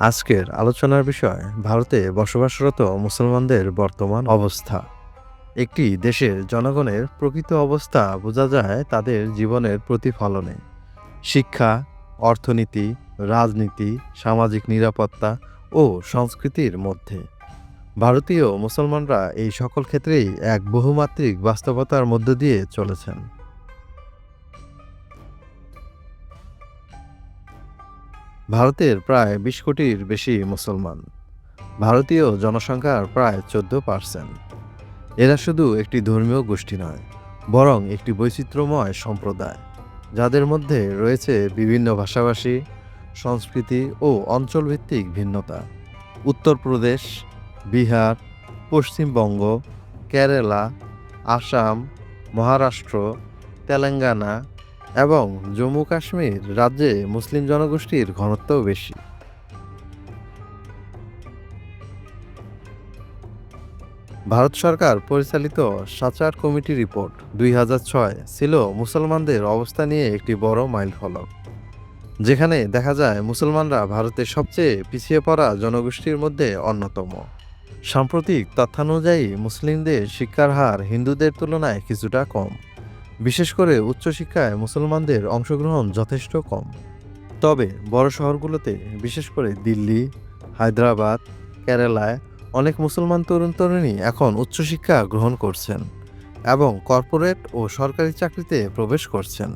আজকের আলোচনার বিষয়, ভারতে বসবাসরত মুসলমানদের বর্তমান অবস্থা। একটি দেশের জনগণের প্রকৃত অবস্থা বোঝা যায় তাদের জীবনের প্রতিফলনে। শিক্ষা, অর্থনীতি, রাজনীতি, সামাজিক নিরাপত্তা ও সংস্কৃতির মধ্যে। ভারতীয় মুসলমানরা এই সকল ক্ষেত্রেই এক বহুমাত্রিক বাস্তবতার মধ্য দিয়ে চলেছেন। ভারতের প্রায় বিশ কোটির বেশি মুসলমান। ভারতীয় জনসংখ্যার প্রায় চোদ্দ পার্সেন্ট। এরা শুধু একটি ধর্মীয় গোষ্ঠী নয়, বরং একটি বৈচিত্র্যময় সম্প্রদায়, যাদের মধ্যে রয়েছে বিভিন্ন ভাষাভাষী, সংস্কৃতি ও অঞ্চলভিত্তিক ভিন্নতা। উত্তরপ্রদেশ বিহার, পশ্চিমবঙ্গ, কেরালা, আসাম, মহারাষ্ট্র, তেলেঙ্গানা এবং জম্মু কাশ্মীর রাজ্যে মুসলিম জনগোষ্ঠীর ঘনত্বও বেশি। ভারত সরকার পরিচালিত সাচার কমিটি রিপোর্ট দুই ছিল মুসলমানদের অবস্থা নিয়ে একটি বড় মাইল ফলক, যেখানে দেখা যায় মুসলমানরা ভারতের সবচেয়ে পিছিয়ে পড়া জনগোষ্ঠীর মধ্যে অন্যতম। সাম্প্রতিক তথ্যানুযায়ী মুসলিমদের শিক্ষার হার হিন্দুদের তুলনায় কিছুটা কম। বিশেষ করে উচ্চশিক্ষায় মুসলমানদের অংশগ্রহণ যথেষ্ট কম। তবে বড় শহরগুলোতে, বিশেষ করে দিল্লি, হায়দ্রাবাদ, কেরালায়, অনেক মুসলমান তরুণ তরুণী এখন উচ্চশিক্ষা গ্রহণ করছেন এবং কর্পোরেট ও সরকারি চাকরিতে প্রবেশ করছেন।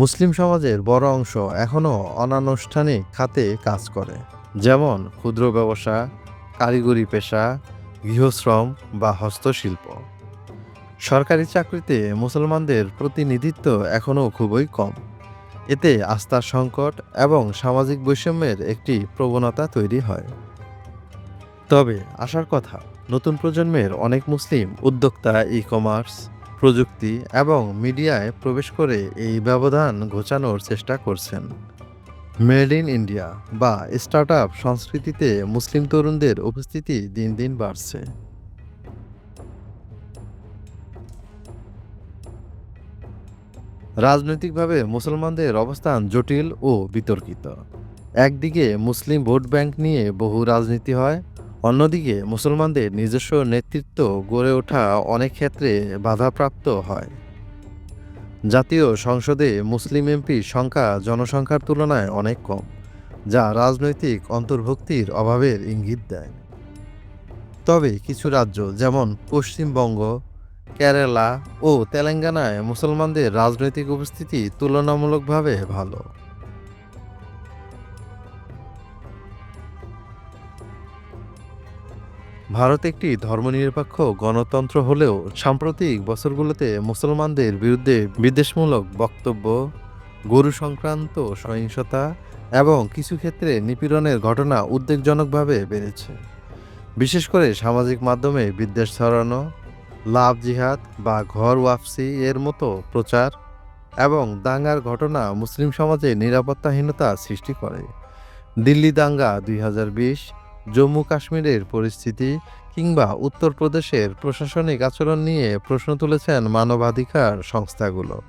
মুসলিম সমাজের বড় অংশ এখনও অনানুষ্ঠানিক খাতে কাজ করে, যেমন ক্ষুদ্র ব্যবসা, কারিগরি পেশা গৃহশ্রম বা হস্তশিল্প। সরকারি চাকরিতে মুসলমানদের প্রতিনিধিত্ব এখনও খুবই কম। এতে আস্থার সংকট এবং সামাজিক বৈষম্যের একটি প্রবণতা তৈরি হয়। তবে আসার কথা, নতুন প্রজন্মের অনেক মুসলিম উদ্যোক্তা ই কমার্স প্রযুক্তি এবং মিডিয়ায় প্রবেশ করে এই ব্যবধান ঘোচানোর চেষ্টা করছেন। মেড ইন ইন্ডিয়া বা স্টার্ট আপ সংস্কৃতিতে মুসলিম তরুণদের উপস্থিতি দিন দিন বাড়ছে। রাজনৈতিকভাবে মুসলমানদের অবস্থান জটিল ও বিতর্কিত। একদিকে মুসলিম ভোট ব্যাংক নিয়ে বহু রাজনীতি হয়, অন্যদিকে মুসলমানদের নিজস্ব নেতৃত্ব গড়ে ওঠা অনেক ক্ষেত্রে বাধাপ্রাপ্ত হয়। জাতীয় সংসদে মুসলিম এমপির সংখ্যা জনসংখ্যার তুলনায় অনেক কম, যা রাজনৈতিক অন্তর্ভুক্তির অভাবের ইঙ্গিত দেয়। তবে কিছু রাজ্য যেমন পশ্চিমবঙ্গ, কেরালা ও তেলেঙ্গানায় মুসলমানদের রাজনৈতিক উপস্থিতি তুলনামূলকভাবে ভালো। ভারত একটি ধর্মনিরপেক্ষ গণতন্ত্র হলেও সাম্প্রতিক বছরগুলোতে মুসলমানদের বিরুদ্ধে বিদ্বেষমূলক বক্তব্য, গরু সংক্রান্ত সহিংসতা এবং কিছু ক্ষেত্রে নিপীড়নের ঘটনা উদ্বেগজনকভাবে বেড়েছে। বিশেষ করে সামাজিক মাধ্যমে বিদ্বেষ ছড়ানো, লাভ জিহাদ বা ঘর ওয়াপসি এর মতো প্রচার এবং দাঙ্গার ঘটনা মুসলিম সমাজে নিরাপত্তাহীনতা সৃষ্টি করে। দিল্লি দাঙ্গা দুই হাজার বিশ জম্মু কাশ্মীরের পরিস্থিতি কিংবা উত্তরপ্রদেশের প্রশাসনিক আচরণ নিয়ে প্রশ্ন তুলেছেন মানবাধিকার সংস্থাগুলো।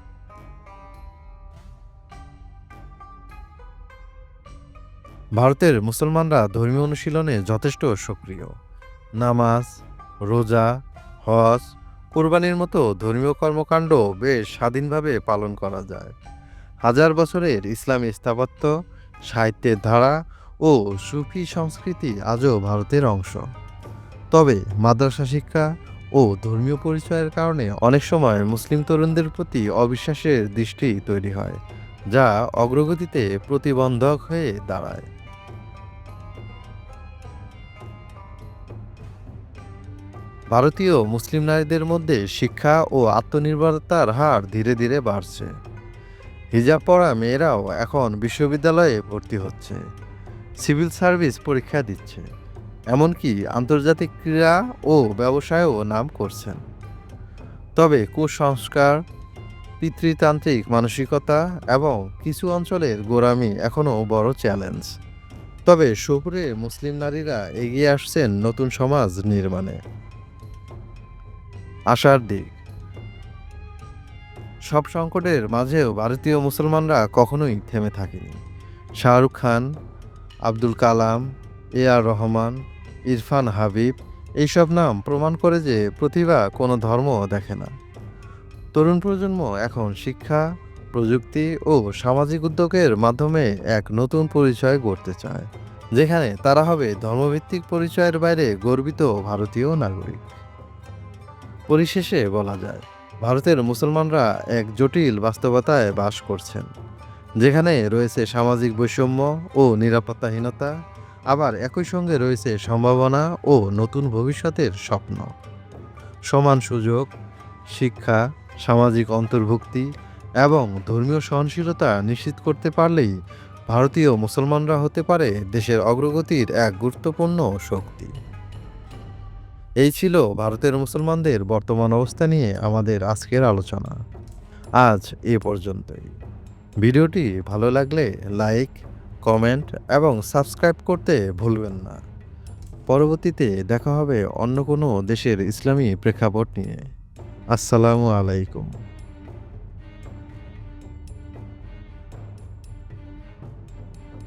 ভারতের মুসলমানরা ধর্মীয় অনুশীলনে যথেষ্ট সক্রিয়। নামাজ, রোজা, হজ, কোরবানির মতো ধর্মীয় কর্মকাণ্ড বেশ স্বাধীনভাবে পালন করা যায়। হাজার বছরের ইসলামী স্থাপত্য, সাহিত্যের ধারা ও সুফি সংস্কৃতি আজও ভারতের অংশ। তবে মাদ্রাসা শিক্ষা ও ধর্মীয় পরিচয়ের কারণে অনেক সময় মুসলিম তরুণদের প্রতি অবিশ্বাসের দৃষ্টি তৈরি হয়, যা অগ্রগতিতে প্রতিবন্ধক হয়ে দাঁড়ায়। ভারতীয় মুসলিম নারীদের মধ্যে শিক্ষা ও আত্মনির্ভরতার হার ধীরে ধীরে বাড়ছে। হিজাব পড়া মেয়েরাও এখন বিশ্ববিদ্যালয়ে ভর্তি হচ্ছে। সিভিল সার্ভিস পরীক্ষা দিচ্ছে এমনকি আন্তর্জাতিক ক্রীড়া ও ব্যবসায়েও নাম করছেন। তবে কুসংস্কার, পিতৃতান্ত্রিক মানসিকতা এবং কিছু অঞ্চলের গোড়ামি এখনও বড় চ্যালেঞ্জ। তবে সুপুরে মুসলিম নারীরা এগিয়ে আসছেন নতুন সমাজ নির্মাণে। আশার দিক, সব সংকটের মাঝেও ভারতীয় মুসলমানরা কখনোই থেমে থাকেনি। শাহরুখ খান আব্দুল কালাম এ আর রহমান, ইরফান হাবিব এইসব নাম প্রমাণ করে যে প্রতিভা কোনো ধর্ম দেখে না। তরুণ প্রজন্ম এখন শিক্ষা, প্রযুক্তি ও সামাজিক উদ্যোগের মাধ্যমে এক নতুন পরিচয় গড়তে চায়, যেখানে তারা হবে ধর্মভিত্তিক পরিচয়ের বাইরে গর্বিত ভারতীয় নাগরিক। পরিশেষে বলা যায়, ভারতের মুসলমানরা এক জটিল বাস্তবতায় বাস করছেন। যেখানে রয়েছে সামাজিক বৈষম্য ও নিরাপত্তাহীনতা, আবার একই সঙ্গে রয়েছে সম্ভাবনা ও নতুন ভবিষ্যতের স্বপ্ন। সমান সুযোগ, শিক্ষা, সামাজিক অন্তর্ভুক্তি এবং ধর্মীয় সহনশীলতা নিশ্চিত করতে পারলেই ভারতীয় মুসলমানরা হতে পারে দেশের অগ্রগতির এক গুরুত্বপূর্ণ শক্তি। এই ছিল ভারতের মুসলমানদের বর্তমান অবস্থা নিয়ে আমাদের আজকের আলোচনা। আজ এ পর্যন্তই। ভিডিওটি ভালো লাগলে লাইক, কমেন্ট এবং সাবস্ক্রাইব করতে ভুলবেন না। পরবর্তীতে দেখা হবে অন্য কোনো দেশের ইসলামী প্রেক্ষাপট নিয়ে। আসসালামু আলাইকুম।